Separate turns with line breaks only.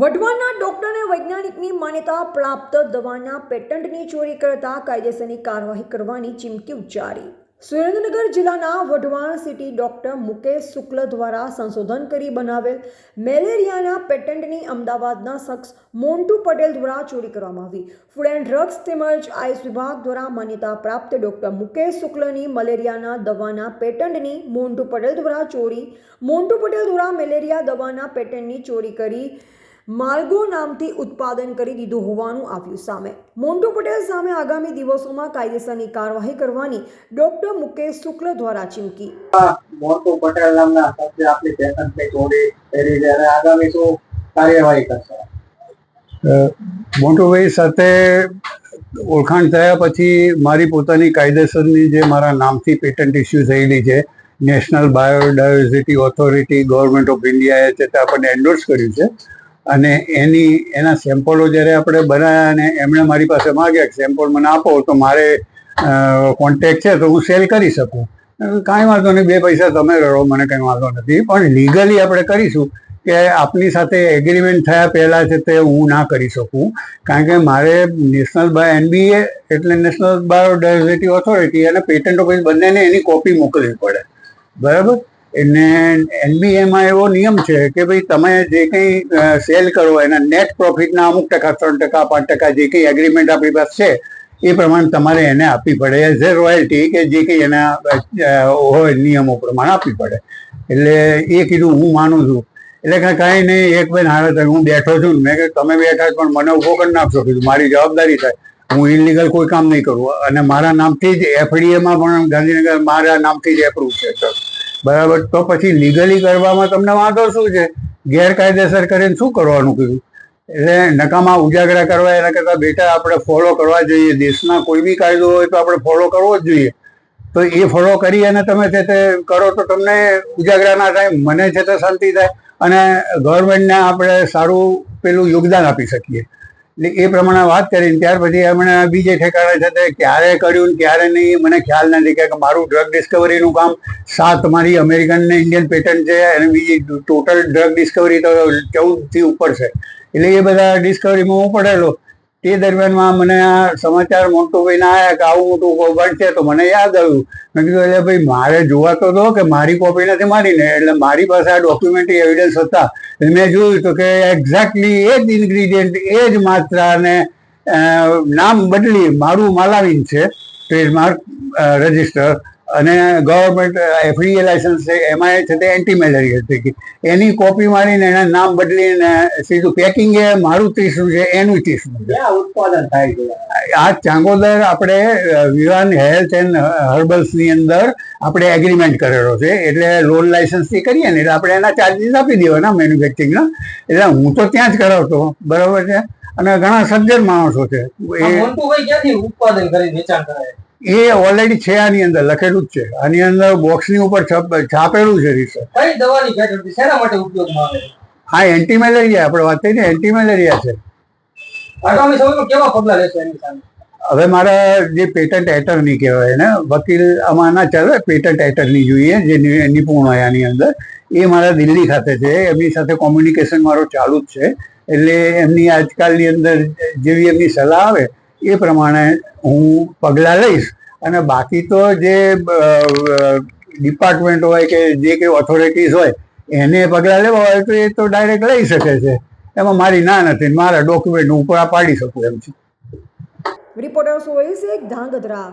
વઢવાણના ડોક્ટરને વૈજ્ઞાનિકની માન્યતા પ્રાપ્ત દવાના પેટન્ટની ચોરી કરતા કાયદેસરની કાર્યવાહી કરવાની ચીમકી ઉચ્ચારી. સુરેન્દ્રનગર જિલ્લાના વઢવાણ સિટી ડોક્ટર મુકેશ શુક્લ દ્વારા સંશોધન કરી બનાવેલ મેલેરિયાના પેટન્ટની અમદાવાદના શખ્સ મોન્ટુ પટેલ દ્વારા ચોરી કરવામાં આવી. ફૂડ એન્ડ ડ્રગ્સ તેમજ આયુષ વિભાગ દ્વારા માન્યતા પ્રાપ્ત ડોક્ટર મુકેશ શુક્લની મલેરિયાના દવાના પેટન્ટની મોન્ટુ પટેલ દ્વારા ચોરી. મોન્ટુ પટેલ દ્વારા મેલેરિયા દવાના પેટન્ટની ચોરી કરી માર્ગો નામથી ઉત્પાદન કરી દીધું હોવાનું આવ્યું સામે. મોન્ટુ પટેલ સામે આગામી દિવસોમાં કાયદેસરની કાર્યવાહી કરવાની ડોક્ટર મુકેશ શુક્લ દ્વારા ચીમકી.
મોન્ટુ પટેલ નામના શખ્સે આપણી પેટન્ટની ચોરી કરી છે અને આગામી શું કાર્યવાહી કરશે?
મોન્ટુભાઈ સાથે ઓળખાણ થયા પછી મારી પોતાની કાયદેસરની જે મારા નામથી પેટન્ટ ઇસ્યુ થયેલી છે national biodiversity authority government of ઇન્ડિયાએ છે તે આપણને એન્ડોર્સ કર્યું છે. અને એની, એના સેમ્પલો જ્યારે આપણે બનાવ્યા અને એમણે મારી પાસે માગ્યા કે સેમ્પલ મને આપો, તો મારે કોન્ટેક છે તો હું સેલ કરી શકું. કાંઈ વાંધો નહીં, બે પૈસા તમે રડો મને કંઈ વાંધો નથી. પણ લીગલી આપણે કરીશું કે આપની સાથે એગ્રીમેન્ટ થયા પહેલાં છે તે હું ના કરી શકું. કારણ કે મારે નેશનલ બાય એનબીએ એટલે નેશનલ બાયોડાયવર્સિટી ઓથોરિટી અને પેટન્ટ ઓફિસ બંનેને એની કોપી મોકલવી પડે. બરાબર? એટલે એનબીએમાં એવો નિયમ છે કે ભાઈ તમે જે કંઈ સેલ કરો, એના નેટ પ્રોફિટના અમુક ટકા, ત્રણ ટકા, પાંચ ટકા જે કંઈ એગ્રીમેન્ટ આપણી પાસે છે, એ પ્રમાણે તમારે એને આપવી પડે એઝ એ રોયલ્ટી કે જે કંઈ એના હોય નિયમો પ્રમાણે આપવી પડે. એટલે એ કીધું હું માનું છું. એટલે કે, કાંઈ નહીં, એક બેન હારે હું બેઠો છું મેં કે તમે બેઠા પણ મને ઊભો કરી નાખશો. કીધું, મારી જવાબદારી થાય. હું ઇલીગલ કોઈ કામ નહીં કરું. અને મારા નામથી જ એફડીએમાં પણ ગાંધીનગર, મારા નામથી જ એપ્રુવ છે સર બરાબર. તો પછી લીગલી કરવામાં તમને વાંધો શું છે? ગેરકાયદેસર કરીને શું કરવાનું કીધું? એટલે નકામા ઉજાગરા કરવા એના કરતાં બેટા આપણે ફોલો કરવા જોઈએ. દેશના કોઈ બી કાયદો હોય તો આપણે ફોલો કરવો જ જોઈએ. તો એ ફોલો કરી અને તમે છે તે કરો તો તમને ઉજાગરા ના થાય, મને છે તે શાંતિ થાય અને ગવર્મેન્ટને આપણે સારું પેલું યોગદાન આપી શકીએ. એટલે એ પ્રમાણે વાત કરીને ત્યાર પછી એમણે બીજે ઠેકાણે છે તે ક્યારે કર્યું ને ક્યારે નહીં, મને ખ્યાલ નથી કે મારું ડ્રગ ડિસ્કવરીનું કામ સાત મારી અમેરિકન ને ઇન્ડિયન પેટન્ટ છે અને બીજી ટોટલ ડ્રગ ડિસ્કવરી તો ચૌદથી ઉપર છે. એટલે એ બધા ડિસ્કવરીમાં હું પડેલો. તે દરમિયાનમાં મને આ સમાચાર મોટું ના આવ્યા કે આવું મોટું કૌભાંડ છે તો મને યાદ આવ્યું. મેં કીધું એટલે ભાઈ મારે જોવા તો દો કે મારી કોપી નથી મારીને. એટલે મારી પાસે આ ડોક્યુમેન્ટરી એવિડન્સ હતા. મેં જોયું તો કે એક્ઝેક્ટલી એ જ ઇન્ગ્રીડિયન્ટ એ જ માત્રાને અ, નામ બદલી મારું માલાવીન છે. ટ્રેડમાર્ક રજિસ્ટર અને ગવર્મેન્ટ એફડીએ લાયસન્સ છે એમાં છે તે એન્ટી મેલેરિયલ થઈ એની કોપી મારીને એના નામ બદલીને સીધું પેકિંગ એ મારું ત્રીસનું છે એનું ત્રીસનું છે.
ઉત્પાદન થાય છે?
આ ચાંગોદર આપણે વિવાન હેલ્થ એન્ડ હર્બલ્સની અંદર આપણે એગ્રીમેન્ટ કરેલો છે. એટલે લોન લાયસન્સથી કરીએ ને એટલે આપણે એના ચાર્જીસ આપી દેવાના મેન્યુફેક્ચરિંગના એટલે હું તો ત્યાં જ કરાવતો બરાબર છે? અને ઘણા સજ્જન માણસો છે. એ
ઉત્પાદન કરી વેચાણ કરે
એ ઓલરેડી છે આની અંદર લખેલું જ છે. આની અંદર બોક્સની ઉપર છપ- છાપેલું છે રિસર્ચ
કઈ દવાની પેટન્ટ શેના માટે ઉપયોગમાં આવે?
હા એન્ટી મેલેરિયા આપણે વાત થઈ ને એન્ટી મેલેરિયા છે.
આગામી સમયમાં કેવા પગલાં લેશે એની સામે?
હવે મારા જે પેટન્ટ એટર્ની કહેવાય ને વકીલ આમાં ના ચાલે પેટન્ટ એટર્ની જોઈએ જે નિપુણ હોય આની અંદર. એ મારા દિલ્હી ખાતે છે એમની સાથે કોમ્યુનિકેશન મારો ચાલુ જ છે. એટલે એમની આજકાલની અંદર જેવી એમની સલાહ આવે એ પ્રમાણે હું પગલાં લઈશ. અને બાકી તો જે ડિપાર્ટમેન્ટ હોય કે જે કંઈ ઓથોરિટીઝ હોય, એને પગલાં લેવા હોય તો એ તો ડાયરેક્ટ લઈ શકે છે. એમાં મારી ના નથી, મારા ડોક્યુમેન્ટ હું પૂરા પાડી શકું એમ છે.
રિપોર્ટર સોએલ એક ધાંગધ્રા.